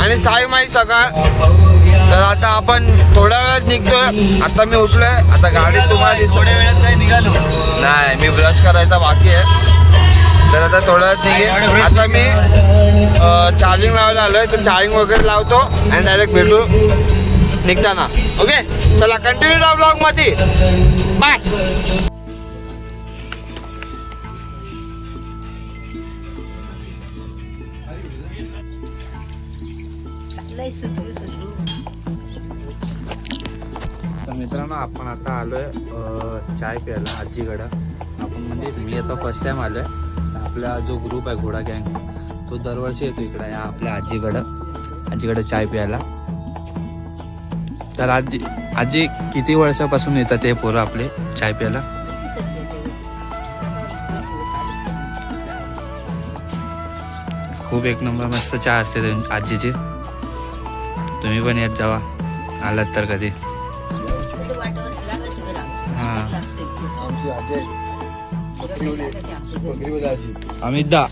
आणि साई माई सकाळ. तर आता आपण थोड्या वेळात निघतोय. आता मी उठलोय. आता गाडी तुम्हाला दिसत वेळात काय निघालो? नाही मी ब्रश करायचा बाकी आहे. तर आता थोड्या वेळात निघेल आता मी चार्जिंग लावायला आलोय. तर चार्जिंग वगैरे लावतो आणि डायरेक्ट भेटू निघताना. ओके चला कंटिन्यू राहा ब्लॉगमध्ये बाय चाय प्यायला आजीकडं. आपण म्हणजे मी आता फर्स्ट टाइम आहे आपला जो ग्रुप आहे घोडा गँग तो दरवर्षी येतो इकडं या आपल्या आजीकडं. आजीकडं चाय प्यायला. तर आजी आजी किती वर्षापासून येतात हे पोरं आपले चाय प्यायला? खूप एक नंबर मस्त चहा असते आजीची. तुम्ही पण येत जावा. आलात तर कधी. आमची अमित दा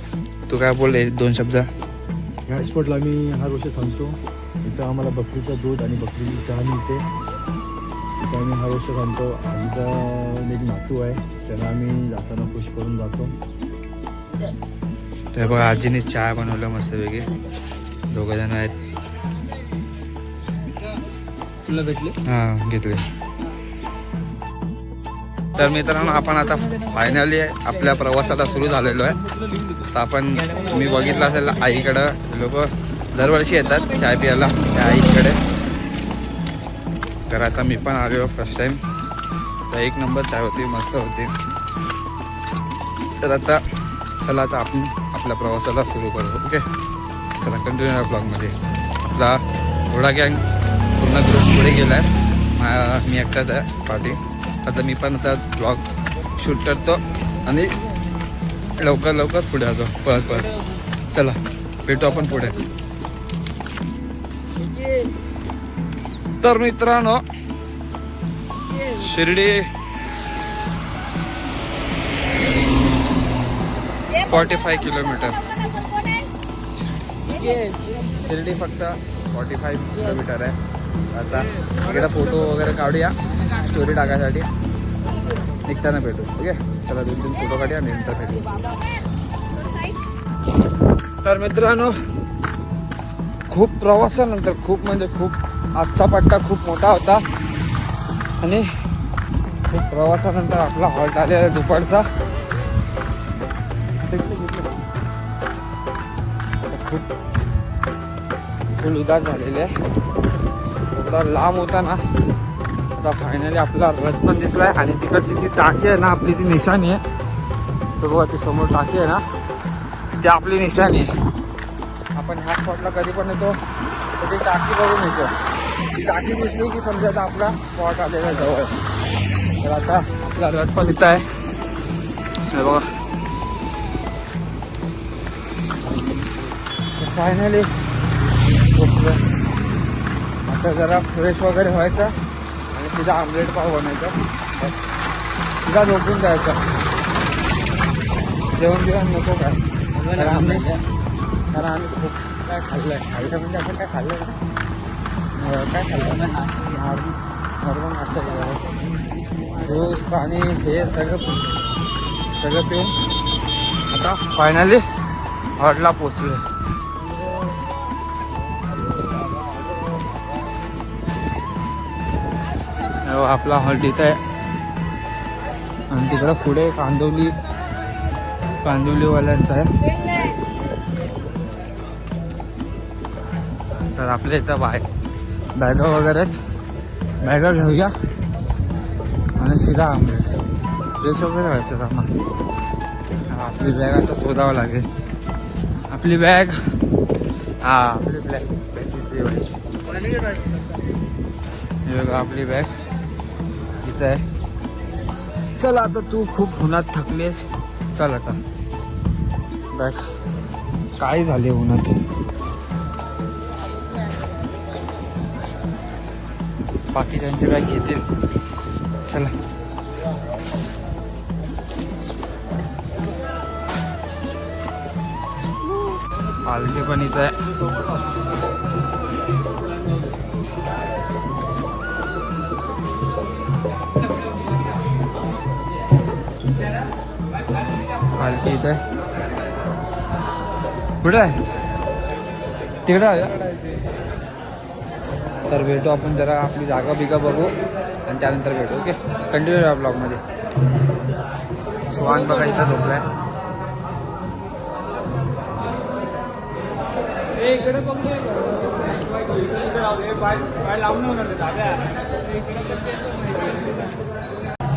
तू काय बोलले दोन शब्द? ह्या स्पॉटला आम्ही हर वर्षी थांबतो. इथं आम्हाला बकरीचं दूध आणि बकरीची चहा मिळते. इथं आम्ही हर वर्षी थांबतो. आजीचा एक नातू आहे. त्याला आम्ही जाताना खुश करून जातो. तर बघा आजीने चहा बनवलं मस्त वेगळी दोघ जण आहेत. तुला भेटले? हा घेतले. तर मित्रांनो आपण आता फायनली आपल्या प्रवासाला सुरू झालेलो आहे. तर आपण तुम्ही बघितलं असेल आईकडं लोक दरवर्षी येतात चाय प्यायला त्या आईकडे. तर आता मी पण आलो फर्स्ट टाइम तर एक नंबर चाय होती मस्त होती. तर आता चला आता आपण आपल्या प्रवासाला सुरू करू ओके? चला कंटिन्यू ब्लॉगमध्ये आपला घोडा गँग पूर्ण ग्रुप पुढे गेला आहे मी एकटाच आहे पाठी आता मी पण आता ब्लॉग शूट करतो आणि लवकर लवकर पुढे जातो पळत परत चला भेटू आपण पुढे. तर मित्रांनो Shirdi forty five kilometre Shirdi फक्त फॉर्टी फाईव्ह किलोमीटर आहे. आता इकडे फोटो वगैरे काढूया. स्टोरी टाकायसाठी. निघताना भेटू. ओके? चला दोन तीन फोटो काढूया आणि नंतर भेटू. तर मित्रांनो खूप प्रवासानंतर खूप म्हणजे खूप आजचा पट्टा खूप मोठा होता. आणि खूप प्रवासानंतर आपला हॉल्ट आलेला आहे दुपारचा. खूप फुल उदास झालेले आहे. थोडा लांब होता ना आता फायनली आपला रथ पण दिसलाय आणि तिकडची ती टाकी आहे ना आपली ती निशाणी आहे. तर बघा ती समोर टाकी आहे ना ती आपली निशाणी आहे. आपण ह्या स्पॉटला कधी पण येतो तर ती टाकी बघून येतो. ती टाकी दिसली की समजा आता आपला स्पॉट आलेला आहे जवळ. तर आता आपला रथ पण इथं आहे. बघा. फायनली आता जरा फ्रेश वगैरे व्हायचं आणि सीधा आमलेट पाव बनायचा बस. सीधा झोपून जायचं. जेवण जेवण नको काय? कारण आम्ही खूप काय खाल्लंय? खाल्लं म्हणजे आपण काय खाल्लं ना? काय खाल्लं नॉर्मल नॉर्मल नाश्ता केला ज्यूस पाणी हे सगळं सगळं पिऊन आता फायनली हॉटला पोचलो आपला हॉल्ट इथं आहे. आणि तिकडं पुढे कांदोली कांदिवलीवाल्यांचा आहे. तर आपल्या इथं बाय बॅगा वगैरे बॅगा घेऊया. आणि सीधा आमलेट फ्रेश वगैरे व्हायचं आम्हाला आपली बॅग आता शोधावं लागेल. आपली बॅग हा आपली बॅग दिसली आपली बॅग इथं आहे. चल आता तू खूप उन्हात थकलीस. चल आता. बॅग काय झाले उन्हात? बाकी त्यांची बॅग घेतील. चला. पालखी पण इथं आहे. इथे. कुठे? आहे तिकडे आहे? तर भेटू आपण जरा आपली जागा बिगा बघू आणि त्यानंतर भेटू ओके? कंटिन्यू या ब्लॉगमध्ये सुहान बघा इथं झोपलाय.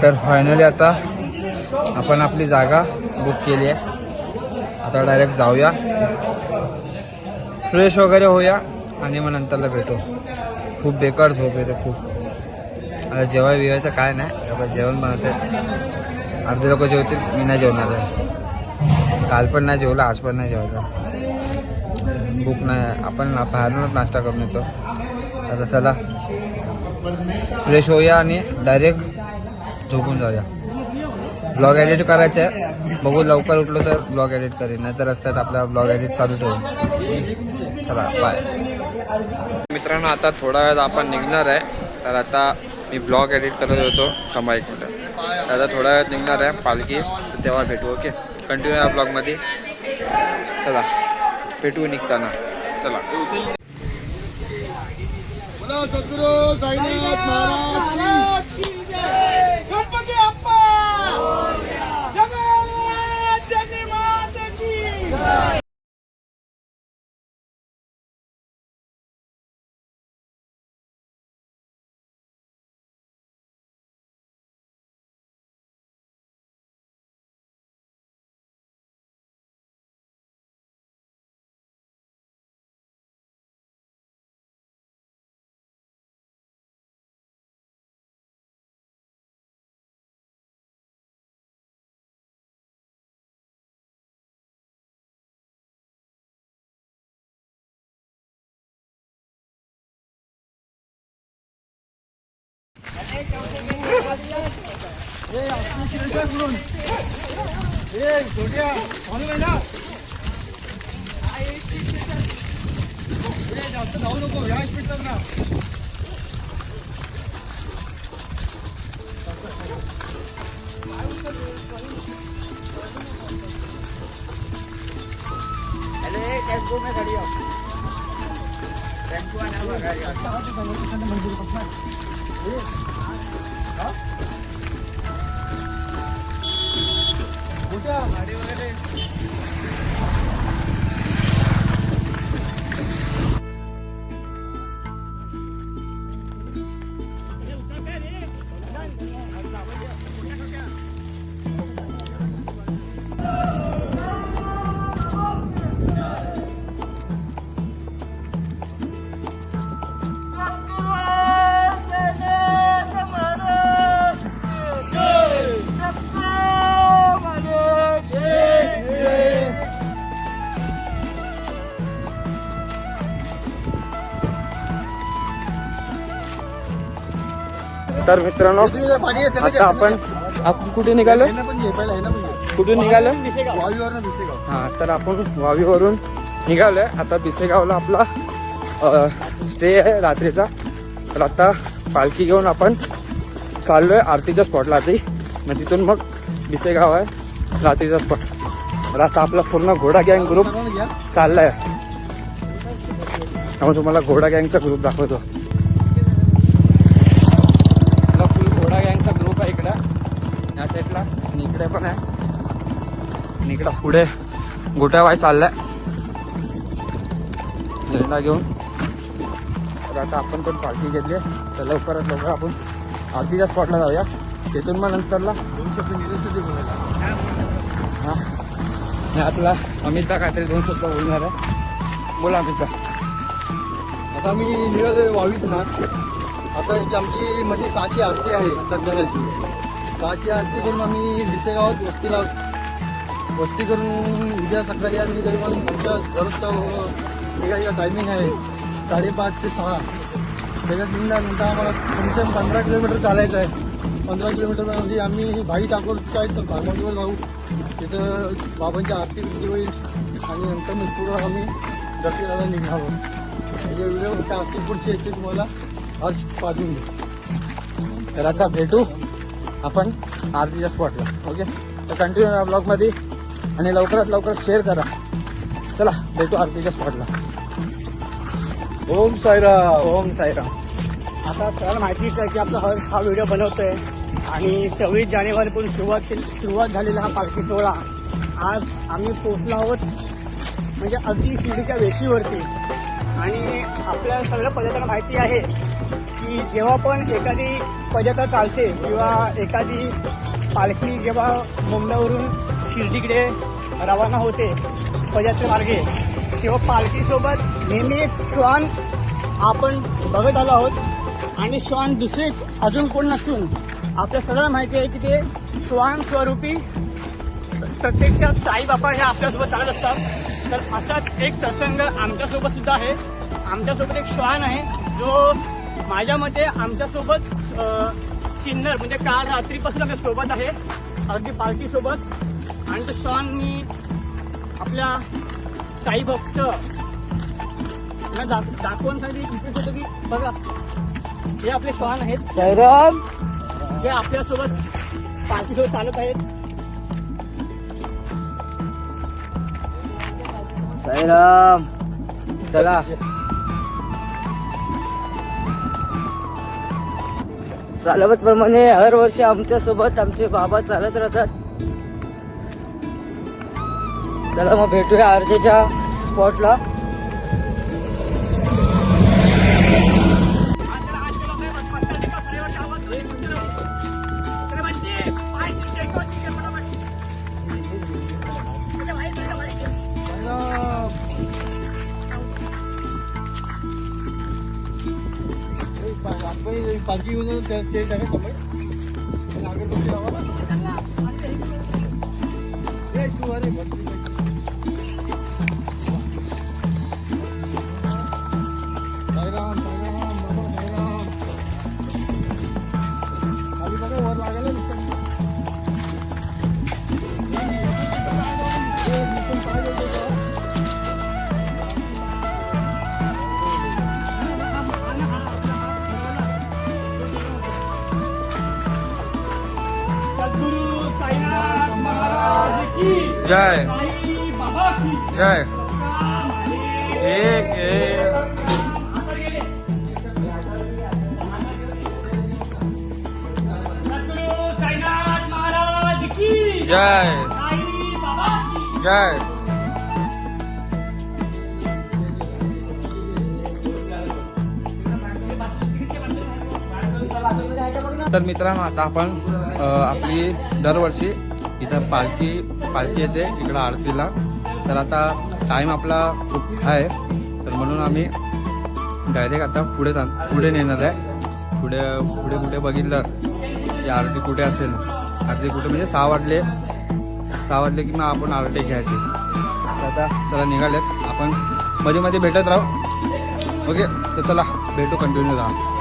तर फायनली आता आपण आपली जागा बुक केली आहे. आता डायरेक्ट जाऊया. फ्रेश वगैरे होऊया आणि मग नंतरला भेटू. खूप बेकार झोप येते खूप. आता जेवाय बिवायचं काय नाही. आता जेवण बनवत. अर्धे लोक जेवतील मी नाही जेवणार आहे. काल पण नाही जेवलं आज पण नाही जेवायचं. भूक नाही आपण ना बाहेरूनच नाश्ता करून येतो. आता चला. फ्रेश होऊया आणि डायरेक्ट झोपून जाऊया. ब्लॉग एडिट करायचं आहे बघू लवकर उठलो तर ब्लॉग एडिट करेन नाही तर रस्त्यात आपला ब्लॉग एडिट चालू ठेवू. चला बाय मित्रांनो आता थोडा वेळात आपण निघणार आहे. तर आता मी ब्लॉग एडिट करत होतो थांबा एक मिनटं. तर आता थोड्या वेळ निघणार आहे पालखी तेव्हा भेटू ओके? कंटिन्यू या ब्लॉगमध्ये चला भेटू निघताना. चला. सद्गुरू साईनाथ महाराज की गणपती अप्पा जगन्नाथ जनी माता की तर मित्रांनो. आता आपण आपण कुठे निघालो? कुठून निघालो? हा तर आपण वावीवरून निघालोय. आता बिसेगावला आपला स्टे आहे रात्रीचा. तर आता पालखी घेऊन आपण चाललोय आरतीच्या स्पॉटला आधी. मग तिथून मग बिसेगाव आहे रात्रीचा स्पॉट तर आता आपला पूर्ण घोडा गँग ग्रुप चाललाय. त्यामुळे तुम्हाला घोडा गँगचा ग्रुप दाखवतो आपला फुल घोडा गँगचा ग्रुप आहे इकडं या साईडला आणि इकडे पण आहे आणि इकडं पुढे गोट्या वाय चाललाय. झेंडा घेऊन. तर आता आपण पण पार्टी घेतली तर लवकरात लवकर आपण आरतीच्या स्पॉटला जाऊया. तिथून मग नंतरला. हां. आणि आपला अमिता काहीतरी दोन शब्द बोलणार आहे. बोला अमिता आता मी निघालोय वावीत ना. आता आमची म्हणजे सहाची आरती आहे संध्याकाळची सहाची आरती करून आम्ही विसेगावात वस्तीला मस्ती करून उद्या सकाळी आली तरी पण आमच्या घरचा निघायचा टायमिंग आहे. साडेपाच ते सहा. त्याच्यात मिनटं आम्हाला तुमच्या पंधरा किलोमीटर चालायचं आहे. पंधरा किलोमीटर म्हणजे आम्ही भाई ठाकूरच्या आहेत तर फार्मासीवर जाऊ. तिथं बाबांची आरती विधी होईल. आणि नंतर मग आम्ही दक्षिणाला निघालो म्हणजे व्हिडिओ त्या असतील येते तुम्हाला. आज पाठवून देऊ तर आता भेटू आपण आरतीच्या स्पॉटला ओके तर कंटिन्यू ब्लॉगमध्ये आणि लवकरात लवकर शेअर करा. चला भेटू आरतीच्या स्पॉटला ओम साईराम. ओम साईराम. आता सगळ्याला माहितीच आहे की आपला हा हा व्हिडिओ बनवतोय. आणि सव्वीस जानेवारीपासून सुरुवात केली सुरुवात झालेला हा पालखी सोहळा. आज आम्ही पोचलो आहोत म्हणजे अगदी शिर्डीच्या वेशीवरती. आणि आपल्या सगळ्या पदार्थांना माहिती आहे की जेव्हा पण एखादी पदयात्रा चालते किंवा एखादी पालखी जेव्हा मुंबईवरून शिर्डीकडे रवाना होते पदयात्रेमार्गे तेव्हा पालखीसोबत नेहमी एक श्वान आपण बघत आलो आहोत. आणि श्वान दुसरे अजून कोण नसून आपल्या सगळ्यांना माहिती आहे की ते श्वान स्वरूपी प्रत्यक्षात साईबाबा हे आपल्यासोबत चालत असतात. तर असाच एक प्रसंग आमच्यासोबत सुद्धा आहे. आमच्यासोबत एक श्वान आहे जो माझ्या मते आमच्यासोबत सिन्नर म्हणजे काल रात्रीपासून आपल्यासोबत आहे. अगदी पालखीसोबत आणि तो श्वान मी आपल्या साई भक्त ना दाख- दाखवण्यासाठी इथेच होतो की बघा. हे आपले श्वान आहेत. जे आपल्यासोबत पालखीसोबत चालत आहेत. साईराम चला. चालवत प्रमाणे हर वर्षी आमच्यासोबत आमचे बाबा चालत राहतात. चला मग भेटूया आरतीच्या स्पॉटला पालखी घेऊन ते जय साई बाबा की जय एक एक सद्गुरु साईनाथ महाराज की जय साई बाबा की जय तर मित्रांनो आता आपण अ, आपली दरवर्षी इथं पालखी पालखी येते इकडं आरतीला. तर आता टाईम आपला खूप आहे. तर म्हणून आम्ही डायरेक्ट आता पुढे जा पुढे नेणार आहे. पुढे पुढे कुठे बघितलं की आरती कुठे असेल? आरती कुठे म्हणजे सहा वाजले. सहा वाजले की मग आपण आरती घ्यायची. तर आता चला निघालेत. आपण मध्ये मध्ये भेटत राहू. ओके तर चला भेटू कंटिन्यू राहा.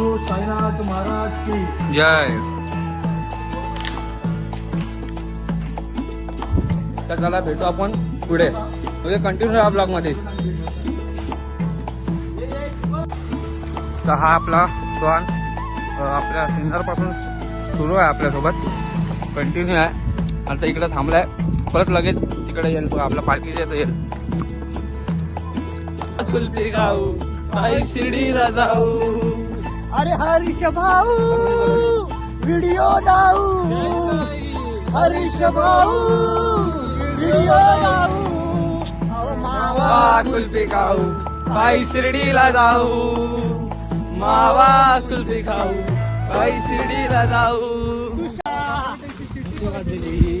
सद्गुरु साईनाथ महाराज की. जय. तर चला भेटू आपण पुढे. म्हणजे कंटिन्यू राहा ब्लॉगमध्ये तर हा आपला श्वान आपल्या सिन्नरपासून सुरू आहे आपल्यासोबत. कंटिन्यू आहे. आता इकडे थांबलाय. परत लगेच तिकडे येईल आपला पालखीच्या येतो येईल. शिर्डीला जाऊ. अरे हरीश भाऊ व्हिडिओ दाऊ हरीश भाऊ व्हिडिओ दाऊ मावा कुल्फी खाऊ बाई शिर्डीला जाऊ मावा कुल्फी खाऊ बाई शिर्डीला जाऊ वाजली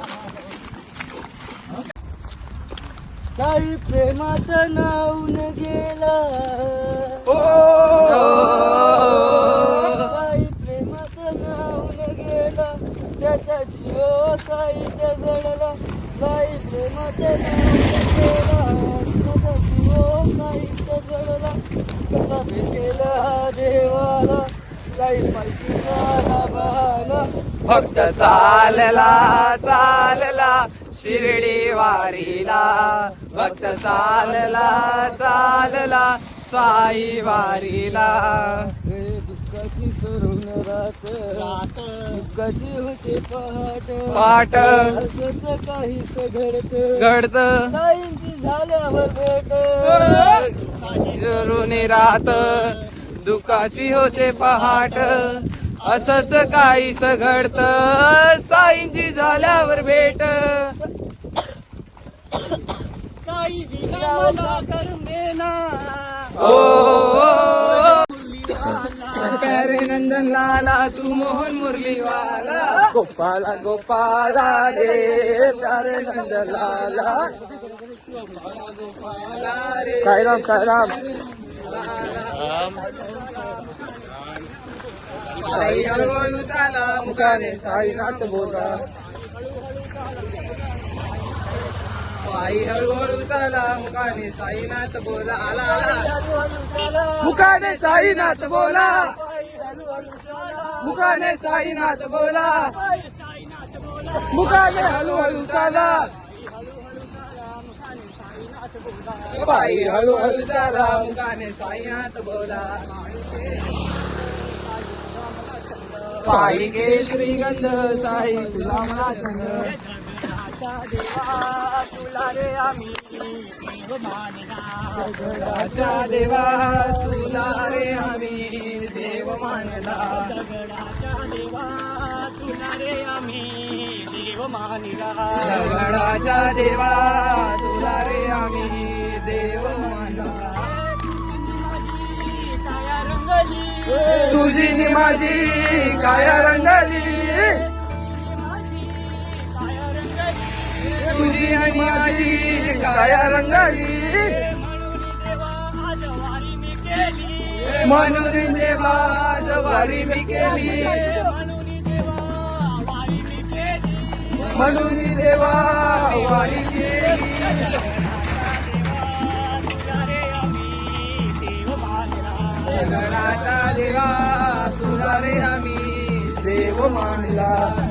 प्रेमाचं नाव न गेला साई प्रेमाचं नाव न गेला. त्याचा जीव साईच्या जडला साई प्रेमाचं नाव न गेला. त्याचा जीव साईच्या जडला कसा भेटेल देवाला? साई फक्त चालला चालला. शिर्डी वारीला भक्त चालला चालला साई वारीला. दुःखाची सरून रात दुःखाची होते पहाट. पाट असंच काहीच घडत घडत. साईंची झाल्यावर भेट. जरून रात दुःखाची होते पहाट. असच काहीस घडत साईंची झाल्यावर भेट साई विना मला करून देना ओ प्यारे नंदन लाला तू मोहन मुरलीवाला गोपाला गोपाला रे प्यारे नंदन लाला साईराम साईराम साई हळूहळू चाला मुखाने साईनाथ बोला साई हळूहळू चाला मुखाने साईनाथ बोला. आला आला. मुखाने साईनाथ बोला. मुखाने साईनाथ बोला. मुखाने हळूहळू चाला. पायी हळूहळू चाला. मुखाने साईनाथ बोला. पायी गे श्रीगंध साई तुला मला संग तुला रे आम्ही देव मानला दगडाच्या देवा तुला रे आम्ही देव मानला दगडाच्या देवा तुला रे आम्ही देव मानला दगडाच्या देवा तुला रे आम्ही देव मानला तुझी माझी काय रंगली. आणि माझी काय रंगली. म्हणून देवा मी केली. म्हणून देवा वारी केली. देवा तुला रे आम्ही देव मानला.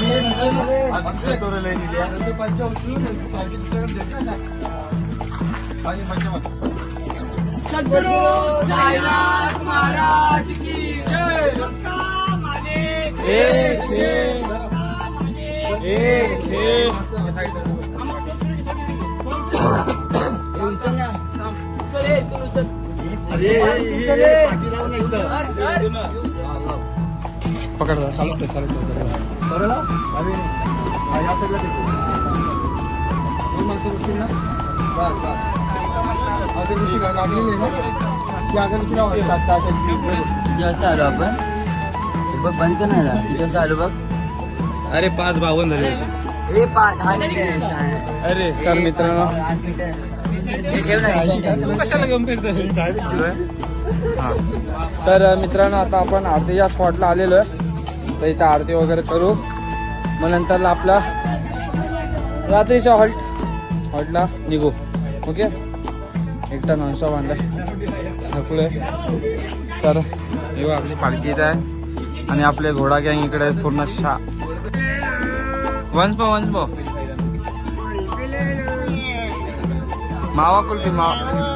रे साईनाथ महाराज की जय एक हे एक हे पकड चालू ठेव, चालू ठेव. किती वाजता आलो आपण? हे बघ बंद कर ना किती वाजता आलो बघ? अरे पाच बावन्न झाले. हे पाच. अरे हे मित्रांनो. हे. कशाला घेऊन हा. तर मित्रांनो आता आपण आरतीच्या स्पॉटला आलेलो आहे. तर इथं आरती वगैरे करू. मग नंतर आपला रात्रीच्या हॉल्ट. हॉल्टला निघू. ओके? एकटा नॉनस्टॉप आणलाय. थकलोय. तर येऊ आपली पालखी इथं आहे. आणि आपले घोडा गँग इकडे आहेत पूर्ण शा वन्स पो वन्स पो. मावा कुल्फी मावा.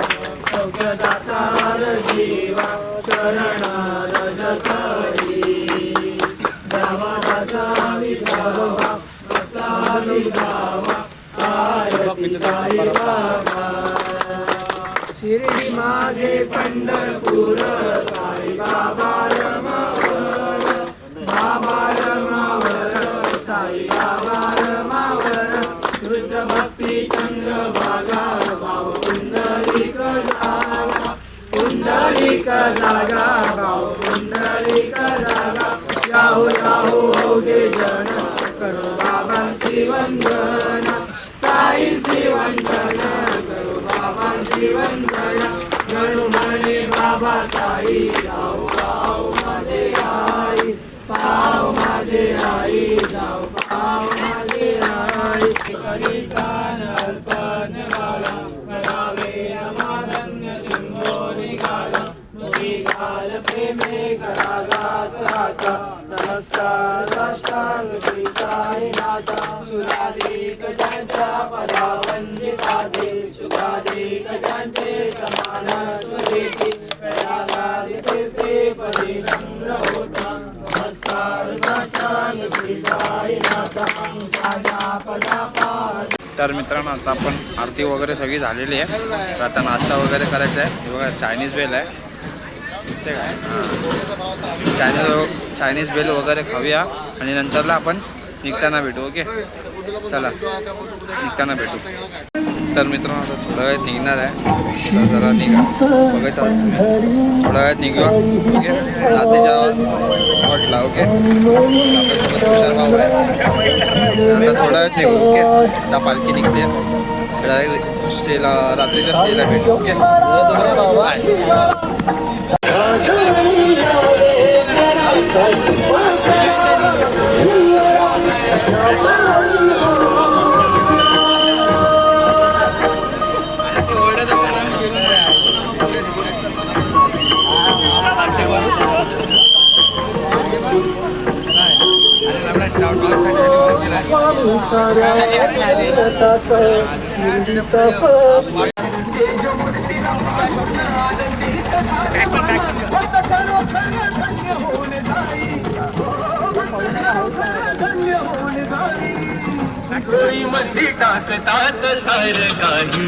दातार जीवा शरणार जगरी दावादासा विसावा भक्ता विसावा आरती साई माझे पंढरपूर नमस्कार साष्टांग श्री साईनाथा सुराधिक ज्यांच्या पदा वंदिता दे सुराधिक ज्यांचे समान स्वदेती प्रयागादि तीर्थे परिनम्र होता नमस्कार साष्टांग श्री साईनाथा ज्ञापदा पाहते तर मित्रांनो आता आपण आरती वगैरे सगळी झालेली आहे. तर आता नाश्ता वगैरे करायचा आहे. हे बघा चायनीज बेल आहे. दिसते काय? चायनीज चायनीज बेल वगैरे खाऊया आणि नंतरला आपण निघताना भेटू ओके? चला. निघताना भेटू. तर मित्रांनो आता थोड्या वेळात निघणार आहे तर जरा निघा बघत आहात तुम्ही. थोड्या वेळात निघूया ओके रात्रीच्या वाटला ओके आपल्यासोबत तुषार भाऊ आहे आता थोड्या वेळात निघू ओके आता पालखी निघते डायरेक्ट स्टेला रात्रीच्या स्टेला भेटू ओके बाय मथे ताक ताक सारे गाई